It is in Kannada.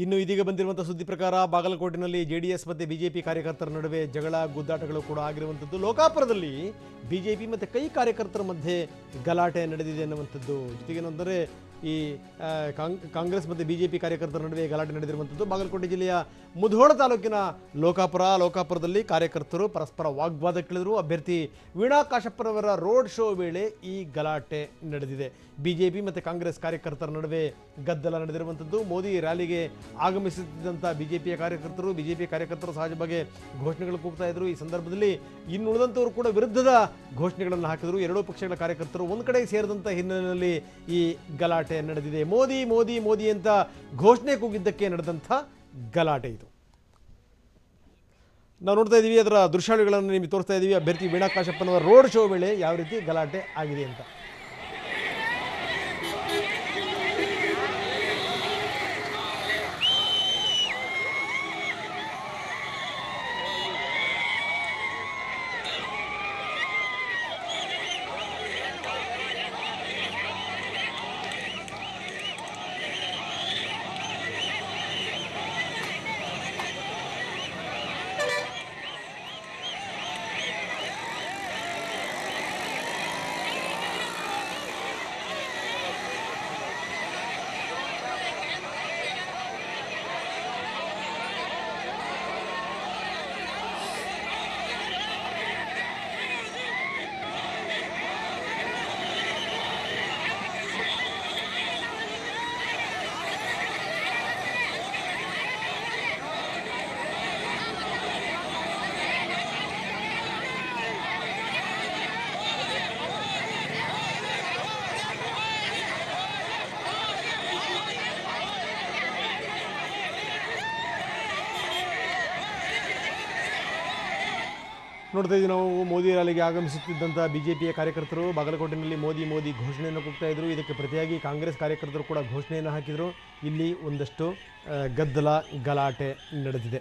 ಇನ್ನು ಇದೀಗ ಬಂದಿರುವಂಥ ಸುದ್ದಿ ಪ್ರಕಾರ ಬಾಗಲಕೋಟಿನಲ್ಲಿ ಜೆಡಿಎಸ್ ಮತ್ತೆ ಬಿಜೆಪಿ ಕಾರ್ಯಕರ್ತರ ನಡುವೆ ಜಗಳ, ಗುದ್ದಾಟಗಳು ಕೂಡ ಆಗಿರುವಂಥದ್ದು. ಲೋಕಾಪುರದಲ್ಲಿ ಬಿಜೆಪಿ ಮತ್ತು ಕೈ ಕಾರ್ಯಕರ್ತರ ಮಧ್ಯೆ ಗಲಾಟೆ ನಡೆದಿದೆ ಅನ್ನುವಂಥದ್ದು. ಜೊತೆಗೇನೆಂದರೆ ಈ ಕಾಂಗ್ರೆಸ್ ಮತ್ತು ಕಾಂಗ್ರೆಸ್ ಜೆ ಪಿ ಕಾರ್ಯಕರ್ತರ ನಡುವೆ ಗಲಾಟೆ ನಡೆದಿರುವಂಥದ್ದು. ಬಾಗಲಕೋಟೆ ಜಿಲ್ಲೆಯ ಮುಧೋಳ ತಾಲೂಕಿನ ಲೋಕಾಪುರ, ಲೋಕಾಪುರದಲ್ಲಿ ಕಾರ್ಯಕರ್ತರು ಪರಸ್ಪರ ವಾಗ್ವಾದಕ್ಕಿಳಿದರು ಅಭ್ಯರ್ಥಿ ವೀಣಾ ಕಾಶಪ್ಪರವರ ರೋಡ್ ಶೋ ವೇಳೆ ಈ ಗಲಾಟೆ ನಡೆದಿದೆ. ಬಿ ಜೆ ಪಿ ಮತ್ತು ಕಾಂಗ್ರೆಸ್ ಕಾರ್ಯಕರ್ತರ ನಡುವೆ ಗದ್ದಲ ನಡೆದಿರುವಂಥದ್ದು. ಮೋದಿ ರ್ಯಾಲಿಗೆ ಆಗಮಿಸುತ್ತಿದ್ದಂಥ ಪಿಯ ಕಾರ್ಯಕರ್ತರು ಬಿ ಜೆ ಪಿ ಕಾರ್ಯಕರ್ತರು ಸಹಜವಾಗಿ ಘೋಷಣೆಗಳು ಕೂಗ್ತಾ ಇದ್ದರು ಈ ಸಂದರ್ಭದಲ್ಲಿ ಇನ್ನುಳಿದಂಥವರು ಕೂಡ ವಿರುದ್ಧದ ಘೋಷಣೆಗಳನ್ನು ಹಾಕಿದರು. ಎರಡೂ ಪಕ್ಷಗಳ ಕಾರ್ಯಕರ್ತರು ಒಂದು ಕಡೆ ಸೇರಿದಂಥ ಹಿನ್ನೆಲೆಯಲ್ಲಿ ಈ ಗಲಾಟೆ ನಡೆದಿದೆ. ಮೋದಿ ಮೋದಿ ಮೋದಿ ಅಂತ ಘೋಷಣೆ ಕೂಗಿದ್ದಕ್ಕೆ ನಡೆದಂಥ ಗಲಾಟೆ ಇದು. ನಾವು ನೋಡ್ತಾ ಇದ್ದೀವಿ, ಅದರ ದೃಶ್ಯಾವಳಿಗಳನ್ನು ನಿಮಗೆ ತೋರಿಸ್ತಾ ಇದ್ದೀವಿ. ಅಭ್ಯರ್ಥಿ ವೀಣಾ ಕಾಶಪ್ಪನವರ ರೋಡ್ ಶೋ ವೇಳೆ ಯಾವ ರೀತಿ ಗಲಾಟೆ ಆಗಿದೆ ಅಂತ. ನೋಡ್ತಾ ಇದ್ದೀವಿ ನಾವು, ಮೋದಿ ರ್ಯಾಲಿಗೆ ಆಗಮಿಸುತ್ತಿದ್ದಂಥ ಬಿಜೆಪಿಯ ಕಾರ್ಯಕರ್ತರು. ಬಾಗಲಕೋಟೆನಲ್ಲಿ ಮೋದಿ ಮೋದಿ ಘೋಷಣೆಯನ್ನು ಕೂಗ್ತಾ ಇದ್ರು. ಇದಕ್ಕೆ ಪ್ರತಿಯಾಗಿ ಕಾಂಗ್ರೆಸ್ ಕಾರ್ಯಕರ್ತರು ಕೂಡ ಘೋಷಣೆಯನ್ನು ಹಾಕಿದರು. ಇಲ್ಲಿ ಒಂದಷ್ಟು ಗದ್ದಲ ಗಲಾಟೆ ನಡೆದಿದೆ.